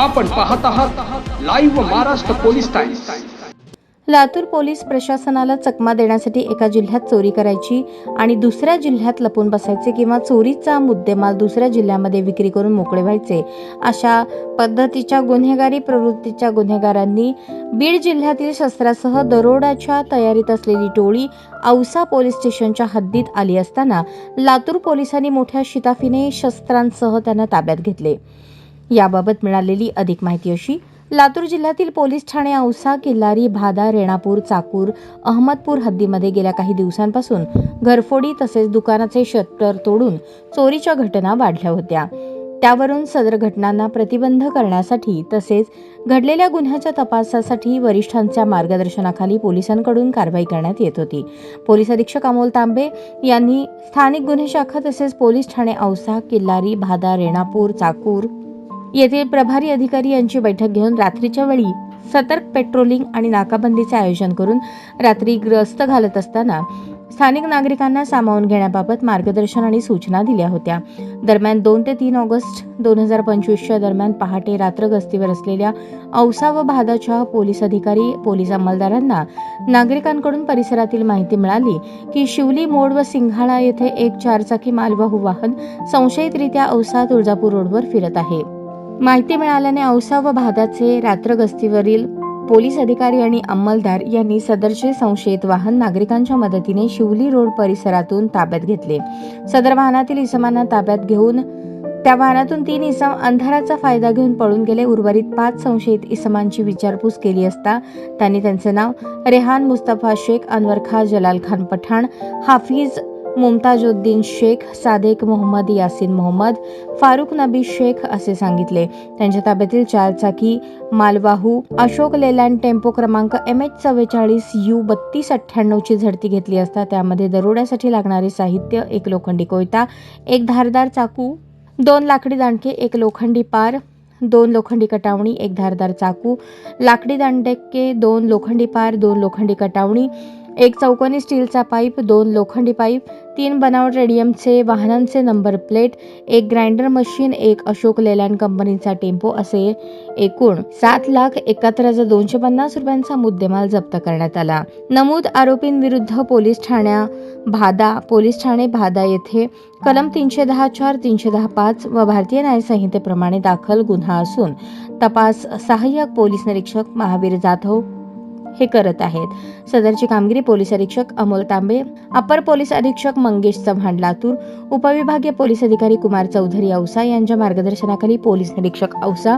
आपण पाहत आहात live Maharashtra police times Latur police प्रशासनाला चकमा देण्यासाठी एका जिल्ह्यात चोरी करायची आणि दुसऱ्या जिल्ह्यात लपून बसायचे किंवा चोरीचा मुद्देमाल दुसऱ्या जिल्ह्यामध्ये विक्री करून मोकळे व्हायचे अशा पद्धतीच्या गुन्हेगारी प्रवृत्तीच्या गुन्हेगारांनी बीड जिल्ह्यातील शस्त्रासह दरोड्याच्या तयारीत असलेली टोळी औसा पोलीस स्टेशनच्या हद्दीत आली असताना लातूर पोलिसांनी मोठ्या शिताफीने शस्त्रांसह त्यांना ताब्यात घेतले. याबाबत मिळालेली अधिक माहिती अशी लातूर जिल्ह्यातील पोलीस ठाणे औसा किल्लारी भादा रेणापूर चाकूर अहमदपूर हद्दीमध्ये गेल्या काही दिवसांपासून घरफोडी तसेच दुकानाचे शटर तोडून चोरीच्या घटना वाढल्या होत्या. त्यावरून सदर घटनांना प्रतिबंध करण्यासाठी तसेच घडलेल्या गुन्ह्याच्या तपासासाठी वरिष्ठांच्या मार्गदर्शनाखाली पोलिसांकडून कारवाई करण्यात येत होती. पोलीस अधीक्षक अमोल तांबे यांनी स्थानिक गुन्हे शाखा तसेच पोलीस ठाणे औसा किल्लारी भादा रेणापूर चाकूर येथील प्रभारी अधिकारी यांची बैठक घेऊन रात्रीच्या वेळी सतर्क पेट्रोलिंग आणि नाकाबंदीचे आयोजन करून रात्री ग्रस्त घालत असताना स्थानिक नागरिकांना सामावून घेण्याबाबत मार्गदर्शन आणि सूचना दिल्या होत्या. दरम्यान दोन ते तीन ऑगस्ट दोन हजार पंचवीसच्या दरम्यान पहाटे रात्र गस्तीवर असलेल्या औसा व भादाच्या पोलीस अधिकारी पोलीस अंमलदारांना नागरिकांकडून परिसरातील माहिती मिळाली की शिवली मोड व सिंघाळा येथे एक चारचाकी मालवाहू वाहन संशयितरित्या औसा तुळजापूर रोडवर फिरत आहे. माहिती मिळाल्याने औसा व भादाचे रात्र गस्तीवरील पोलीस अधिकारी आणि अंमलदार यांनी सदरचे संशयित वाहन नागरिकांच्या मदतीने शिवली रोड परिसरातून ताब्यात घेतले. सदर वाहनातील इसमांना ताब्यात घेऊन त्या वाहनातून तीन इसम अंधाराचा फायदा घेऊन पळून गेले. उर्वरित पाच संशयित इसमांची विचारपूस केली असता त्यांनी त्यांचे नाव रेहान मुस्तफा शेख अनवर खा जलाल खान पठाण हाफिज मुमताजुद्दीन शेख सादेक मोहम्मद यासिन मोहम्मद फारुख नबी शेख असे सांगितले. त्यांच्या ताब्यातील चार चाकी मालवाहू अशोक लेलँड टेम्पो क्रमांक एम एच चव्वेचाळीस यू बत्तीस अठ्ठ्याण्णवची झडती घेतली असता त्यामध्ये दरोड्यासाठी लागणारे साहित्य एक लोखंडी कोयता एक धारदार चाकू दोन लाकडी दांडके एक लोखंडी पार दोन लोखंडी कटावणी एक धारदार चाकू लाकडी दांडके दोन लोखंडी पार दोन लोखंडी कटावणी एक चौकोनी स्टीलचा पाईप दोन लोखंडी पाईप तीन बनावट रेडियमचे वाहनांचे नंबर प्लेट एक ग्राइंडर मशीन एक अशोक लेलँड कंपनीचा टेम्पो असे एकूण सात लाख एकाहत्तर हजार दोनशे पन्नास रुपयांचा मुद्देमाल जप्त करण्यात आला. नमूद आरोपींविरुद्ध पोलीस ठाण्या भादा पोलीस ठाणे भादा येथे कलम तीनशे दहा चार तीनशे दहा पाच व भारतीय न्यायसंहितेप्रमाणे दाखल गुन्हा असून तपास सहाय्यक पोलीस निरीक्षक महावीर जाधव हे करत आहेत. सदरची कामगिरी पोलीस अधीक्षक अमोल तांबे अपर पोलीस अधीक्षक मंगेश चव्हाण लातूर उपविभागीय पोलीस अधिकारी कुमार चौधरी औसा यांच्या मार्गदर्शनाखाली पोलीस निरीक्षक औसा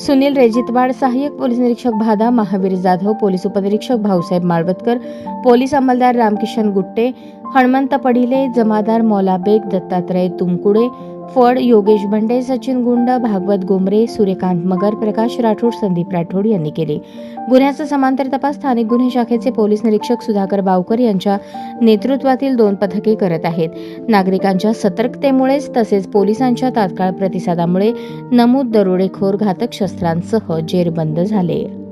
सुनील रेजितवाड सहाय्यक पोलीस निरीक्षक भादा महावीर जाधव पोलीस उपनिरीक्षक भाऊसाहेब माळवतकर पोलीस अंमलदार रामकिशन गुट्टे हणमंत पडिले जमादार मौला बेग दत्तात्रय तुमकुडे फड योगेश भंडे सचिन गुंड भागवत गोमरे सूर्यकांत मगर प्रकाश राठोड संदीप राठोड यांनी केले. गुन्ह्याचा समांतर तपास स्थानिक गुन्हे शाखेचे पोलीस निरीक्षक सुधाकर बावकर यांच्या नेतृत्वातील दोन पथके करत आहेत. नागरिकांच्या सतर्कतेमुळेच तसेच पोलिसांच्या तात्काळ प्रतिसादामुळे नमूद दरोडेखोर घातक शस्त्रांसह जेरबंद झाले.